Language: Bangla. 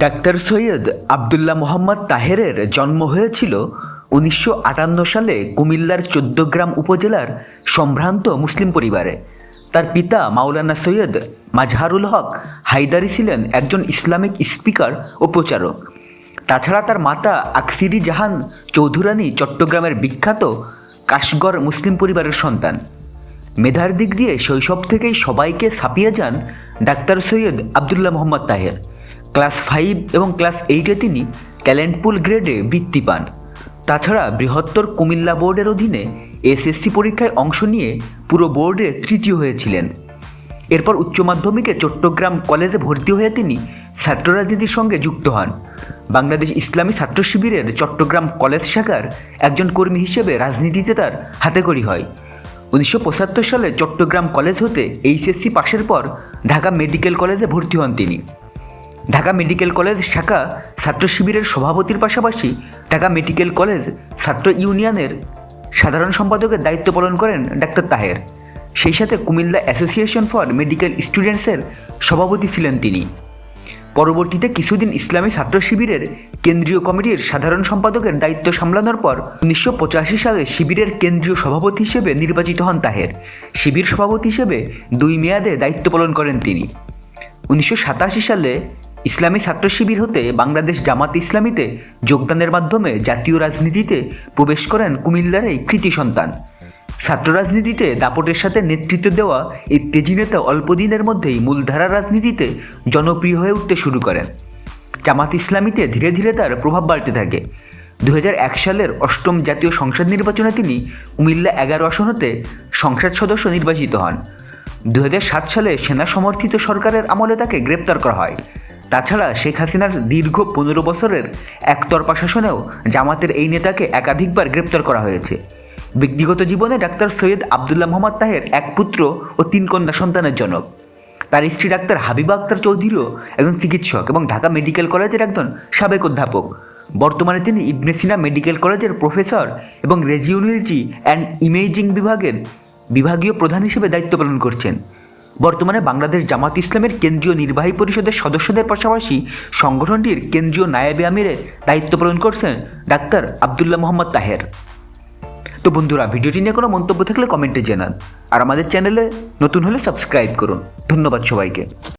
ডাক্তার সৈয়দ আবদুল্লাহ মোহাম্মদ তাহেরের জন্ম হয়েছিল উনিশশো আটান্ন সালে কুমিল্লার চোদ্দগ্রাম উপজেলার সম্ভ্রান্ত মুসলিম পরিবারে। তার পিতা মাওলানা সৈয়দ মাজহারুল হক হায়দারি ছিলেন একজন ইসলামিক স্পিকার ও প্রচারক। তাছাড়া তার মাতা আকসিরি জাহান চৌধুরানী চট্টগ্রামের বিখ্যাত কাশগড় মুসলিম পরিবারের সন্তান। মেধার দিক দিয়ে শৈশব থেকেই সবাইকে ছাপিয়ে যান doctor Syed Abdullah Mohammad Taher. Class five এবং ক্লাস এইটে তিনি ট্যালেন্টপুল গ্রেডে বৃত্তি পান। তাছাড়া বৃহত্তর কুমিল্লা বোর্ডের অধীনে এসএসসি পরীক্ষায় অংশ নিয়ে পুরো বোর্ডে তৃতীয় হয়েছিলেন। এরপর উচ্চ মাধ্যমিকে চট্টগ্রাম কলেজে ভর্তি হয়ে তিনি ছাত্র রাজনীতির সঙ্গে যুক্ত হন। বাংলাদেশ ইসলামী ছাত্র শিবিরের চট্টগ্রাম কলেজ শাখার একজন কর্মী হিসেবে রাজনীতিতে তার হাতেখড়ি হয়। উনিশশো পঁচাত্তর সালে চট্টগ্রাম কলেজ হতে এইচএসসি পাশের পর ঢাকা মেডিকেল কলেজে ভর্তি হন তিনি। ঢাকা মেডিকেল কলেজ শাখা ছাত্র শিবিরের সভাপতির পাশাপাশি ঢাকা মেডিকেল কলেজ ছাত্র ইউনিয়নের সাধারণ সম্পাদকের দায়িত্ব পালন করেন ডাক্তার তাহের। সেই সাথে কুমিল্লা অ্যাসোসিয়েশন ফর মেডিকেল স্টুডেন্টসের সভাপতি ছিলেন তিনি। পরবর্তীতে কিছুদিন ইসলামী ছাত্র শিবিরের কেন্দ্রীয় কমিটির সাধারণ সম্পাদকের দায়িত্ব সামলানোর পর উনিশশো পঁচাশি সালে শিবিরের কেন্দ্রীয় সভাপতি হিসেবে নির্বাচিত হন তাহের। শিবির সভাপতি হিসেবে দুই মেয়াদে দায়িত্ব পালন করেন তিনি। উনিশশো সাতাশি সালে ইসলামী ছাত্র শিবির হতে বাংলাদেশ জামাত ইসলামীতে যোগদানের মাধ্যমে জাতীয় রাজনীতিতে প্রবেশ করেন কুমিল্লার এই কৃতি সন্তান। ছাত্র রাজনীতিতে দাপটের সাথে নেতৃত্ব দেওয়া এই তেজি নেতা অল্প দিনের মধ্যেই মূলধারা রাজনীতিতে জনপ্রিয় হয়ে উঠতে শুরু করেন। জামাত ইসলামীতে ধীরে ধীরে তার প্রভাব বাড়তে থাকে। দু হাজার এক সালের অষ্টম জাতীয় সংসদ নির্বাচনে তিনি কুমিল্লা এগারো আসন হতে সংসদ সদস্য নির্বাচিত হন। দু হাজার সাত সালে সেনা সমর্থিত সরকারের আমলে তাকে গ্রেপ্তার করা হয়। তাছাড়া শেখ হাসিনার দীর্ঘ পনেরো বছরের একতরফা শাসনেও জামাতের এই নেতাকে একাধিকবার গ্রেপ্তার করা হয়েছে। ব্যক্তিগত জীবনে ডাক্তার সৈয়দ আবদুল্লাহ মোহাম্মদ তাহের এক পুত্র ও তিন কন্যা সন্তানের জনক। তার স্ত্রী ডাক্তার হাবিবা আক্তার চৌধুরীও একজন চিকিৎসক এবং ঢাকা মেডিকেল কলেজের একজন সাবেক অধ্যাপক। বর্তমানে তিনি ইবনে সিনা মেডিকেল কলেজের প্রফেসর এবং রেজিওলজি অ্যান্ড ইমেজিং বিভাগের বিভাগীয় প্রধান হিসেবে দায়িত্ব পালন করছেন। বর্তমানে বাংলাদেশ জামাত ইসলামের কেন্দ্রীয় নির্বাহী পরিষদের সদস্যদের পাশাপাশি সংগঠনটির কেন্দ্রীয় নায়েবে আমিরের দায়িত্ব পালন করছেন ডাক্তার আবদুল্লাহ মোহাম্মদ তাহের। তো বন্ধুরা, ভিডিওটি নিয়ে কোনো মন্তব্য থাকলে কমেন্টে জানান। আর আমাদের চ্যানেলে নতুন হলে সাবস্ক্রাইব করুন। ধন্যবাদ সবাইকে।